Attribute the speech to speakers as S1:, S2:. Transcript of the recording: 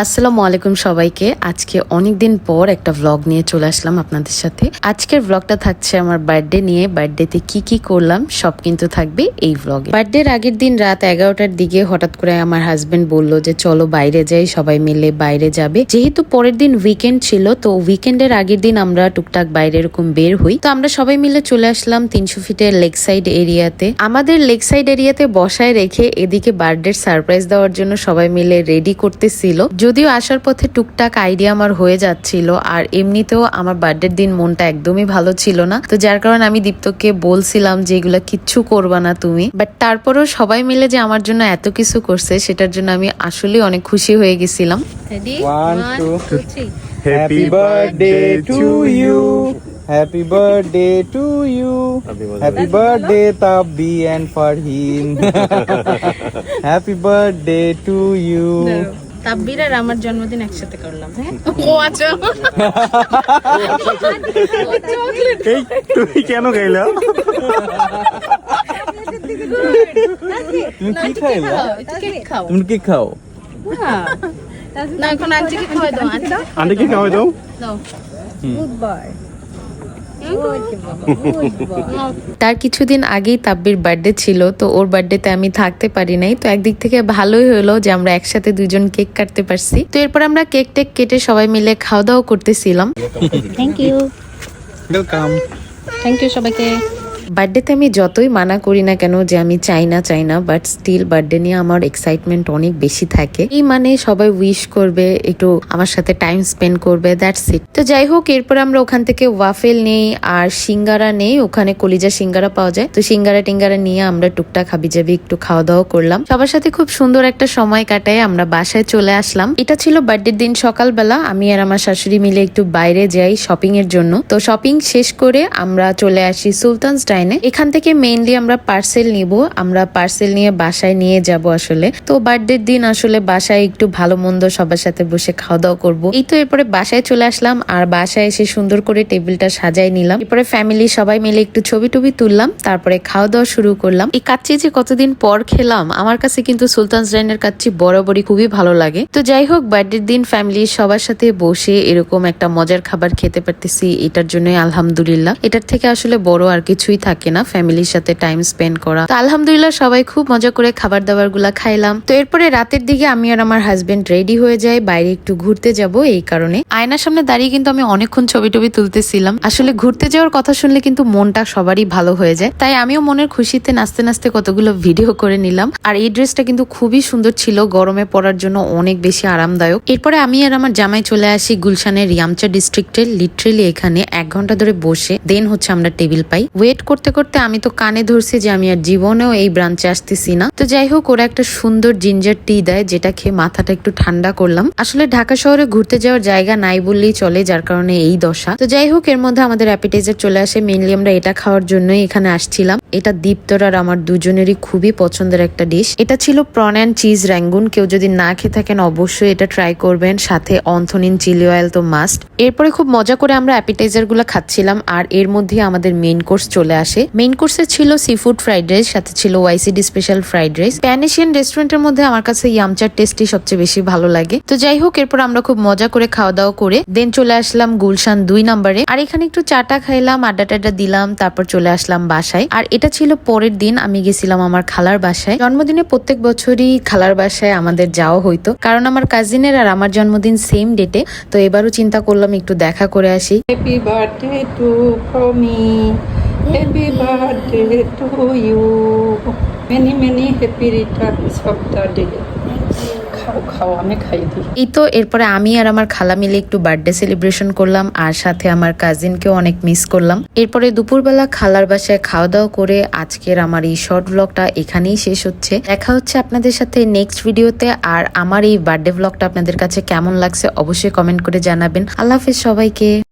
S1: আসসালামু আলাইকুম সবাইকে। আজকে অনেক দিন পর একটা ভ্লগ নিয়ে চলে আসলাম আপনাদের সাথে। আজকের ভ্লগটা থাকছে আমার বার্থডে নিয়ে। বার্থডেতে কি কি করলাম, সব কিন্তু থাকবে এই ভ্লগে বার্থডের আগের দিন রাত এগারোটার দিকে হঠাৎ করে আমার হাজবেন্ড বলল যে, চলো বাইরে যাই, সবাই মিলে বাইরে যাবে। যেহেতু পরের দিন উইকেন্ড ছিল, তো উইকেন্ডের আগের দিন আমরা টুকটাক বাইরে এরকম বের হই। তো আমরা সবাই মিলে চলে আসলাম তিনশো ফিটের লেক সাইড এরিয়াতে আমাদের লেক সাইড এরিয়াতে বসায় রেখে এদিকে বার্থডে সারপ্রাইজ দেওয়ার জন্য সবাই মিলে রেডি করতেছিল। যদিও আসার পথে টুকটাক আইডিয়া আমার হয়ে যাচ্ছিল আর এমনিতেও আমার বার্থডের দিন মনটা একদমই ভালো ছিল না। তো যার কারণে আমি দীপ্তকে বলছিলাম যে এগুলা কিচ্ছু করবা না তুমি। বাট তারপরেও সবাই মিলে যে আমার জন্য এত কিছু করছে সেটার জন্য আমি আসলে অনেক খুশি হয়ে গেছিলাম।
S2: One, two, Happy birthday to you. Happy birthday to you. Happy birthday. Tabbi and Farhin. Happy birthday to you.
S3: তাব্বির আর আমার জন্মদিন একসাথে করলাম হ্যাঁ? ও আচ্ছা।
S4: এই তুমি কেন খাইলা?
S2: তুমি কি খাইলা?
S3: খাও?
S2: তুমি কি খাও।
S3: না এখন আন্টিকে খাওয়াই দাও আন্টি।
S4: আন্টি কি খাওয়াই দাও।
S3: দাও।
S1: তার কিছুদিন আগেই তাব্বির বার্থডে ছিল তো ওর বার্থডেতে আমি থাকতে পারি নাই। তো একদিক থেকে ভালোই হলো যে আমরা একসাথে দুজন কেক কাটতে পারছি। তো এরপর আমরা কেক টেক কেটে সবাই মিলে খাওয়া দাওয়া করতেছিলাম।
S3: Thank you
S2: welcome
S3: thank you সবাইকে।
S1: বার্থডেতে আমি যতই মানা করি না কেন যে আমি চাই না চাই না বাট স্টিল বার্থডে নিয়ে আমার এক্সাইটমেন্ট অনেক বেশি থাকে। এই মানে সবাই উইশ করবে, একটু আমার সাথে টাইম স্পেন্ড করবে দ্যাটস ইট তো যাই হোক, এরপর আমরা ওখান থেকে ওয়াফেল নেই, আর সিঙ্গারা নেই, ওখানে কলিজা সিঙ্গারা পাওয়া যায়। তো সিঙ্গারা টিঙ্গারা নিয়ে আমরা টুকটাক হাবি যাবি একটু খাওয়া দাওয়া করলাম। সবার সাথে খুব সুন্দর একটা সময় কাটায় আমরা বাসায় চলে আসলাম। এটা ছিল বার্থডের দিন সকালবেলা। আমি আর আমার শাশুড়ি মিলে একটু বাইরে যাই শপিং এর জন্য। তো শপিং শেষ করে আমরা চলে আসি সুলতানস ডাইনে এখান থেকে মেইনলি আমরা পার্সেল নিব, আমরা পার্সেল নিয়ে বাসায় নিয়ে যাব আসলে। তো বার্থডের দিন আসলে বাসায় একটু ভালো মন্দ সবার সাথে বসে খাওয়া দাওয়া করব। এই তো এরপরে বাসায় চলে আসলাম, আর বাসায় এসে সুন্দর করে টেবিলটা সাজাই নিলাম। এরপরে ফ্যামিলি সবাই মিলে একটু ছবি টবি তুললাম, তারপরে খাওয়া দাওয়া শুরু করলাম। এই কাচ্চি যে কতদিন পর খেলাম, আমার কাছে কিন্তু সুলতানস ডাইনের কাচ্চি বরাবরই খুবই ভালো লাগে। তো যাই হোক বার্থডের দিন ফ্যামিলির সবার সাথে বসে এরকম একটা মজার খাবার খেতে পারতেছি, এটার জন্যই আলহামদুলিল্লাহ। এটার থেকে আসলে বড় আর কিছুই থাকে না, ফ্যামিলির সাথে টাইম স্পেন্ড করা। তো আলহামদুলিল্লাহ সবাই খুব মজা করে খাবার দাবারগুলা খাইলাম। তো এরপরে রাতের দিকে আমি আর আমার হাজবেন্ড রেডি হয়ে যাই, বাইরে একটু ঘুরতে যাব এই কারণে। আয়নার সামনে দাঁড়িয়ে কিন্তু আমি অনেকক্ষণ ছবি টবি তুলতেছিলাম। আসলে ঘুরতে যাওয়ার কথা শুনলে কিন্তু মনটা সবারই ভালো হয়ে যায়। তাই আমিও মনের খুশিতে নাচতে নাচতে কতগুলো ভিডিও করে নিলাম। আর এই ড্রেসটা কিন্তু খুবই সুন্দর ছিল, গরমে পরার জন্য অনেক বেশি আরামদায়ক। এরপরে আমি আর আমার জামাই চলে আসি গুলশানের রিয়ামচা ডিস্ট্রিক্টের লিটারেলি এখানে এক ঘণ্টা ধরে বসে দেন হচ্ছে আমরা টেবিল পাই। ওয়েট করতে করতে আমি তো কানে ধরছি যে আমি আর জীবনেও এই ব্রাঞ্চে আসতেছি না। তো যাই হোক, ওরা একটা সুন্দর জিঞ্জার টি দেয়, যেটা খেয়ে মাথাটা একটু ঠান্ডা করলাম। আসলে ঢাকা শহরে ঘুরতে যাওয়ার জায়গা নাই বললেই চলে, যার কারণে এই দশা। তো যাই হোক, এর মধ্যে আমাদের অ্যাপিটাইজার চলে আসে। মেনলি আমরা এটা খাওয়ার জন্যই এখানে আসছিলাম। এটা দীপ্তর আর আমার দুজনেরই খুবই পছন্দের একটা ডিশ এটা ছিল প্রন অ্যান্ড চিজ র্যাঙ্গুন কেউ যদি না খেয়ে থাকেন, অবশ্যই এটা ট্রাই করবেন। সাথে অন্থনিন চিলি অয়েল তো মাস্ট এরপরে খুব মজা করে আমরা অ্যাপিটাইজারগুলো খাচ্ছিলাম। আর এর মধ্যে আমাদের মেইন কোর্স চলে আসে। মেইন কোর্সে ছিল সি ফুড ফ্রাইড রাইস সাথে ছিল YCD special fried rice pan asian রেস্টুরেন্টের মধ্যে আমার কাছে ইয়ামচার টেস্টই সবচেয়ে বেশি ভালো লাগে। তো যাই হোক, এরপর আমরা খুব মজা করে খাওয়া দাওয়া করে দেন চলে আসলাম গুলশান দুই নম্বরে। আর এখানে একটু চাটা খাইলাম, আড্ডা টাড্ডা দিলাম, তারপর চলে আসলাম বাসায়। আর এটা ছিল পরের দিন, আমি গেছিলাম আমার খালার বাসায়। জন্মদিনে প্রত্যেক বছরই খালার বাসায় আমাদের যাওয়া হইতো। কারণ আমার কাজিনের আর আমার জন্মদিন সেম ডেটে তো এবারও চিন্তা করলাম একটু দেখা করে আসি।
S5: Happy birthday to from Happy birthday to you. Many many happy returns of the day.
S1: এই তো, এরপরে আমি আর আমার খালা মিলে একটু বার্থডে সেলিব্রেশন করলাম, আর সাথে আমার কাজিনকেও অনেক মিস করলাম। এরপরে দুপুরবেলা খালার বাসায় খাওয়া দাওয়া করে আজকের আমার এই শর্ট ব্লগটা এখানেই শেষ হচ্ছে। দেখা হচ্ছে আপনাদের সাথে নেক্সট ভিডিওতে আর আমার এই বার্থডে ব্লগটা আপনাদের কাছে কেমন লাগছে অবশ্যই কমেন্ট করে জানাবেন। আল্লাহ হাফেজ সবাইকে।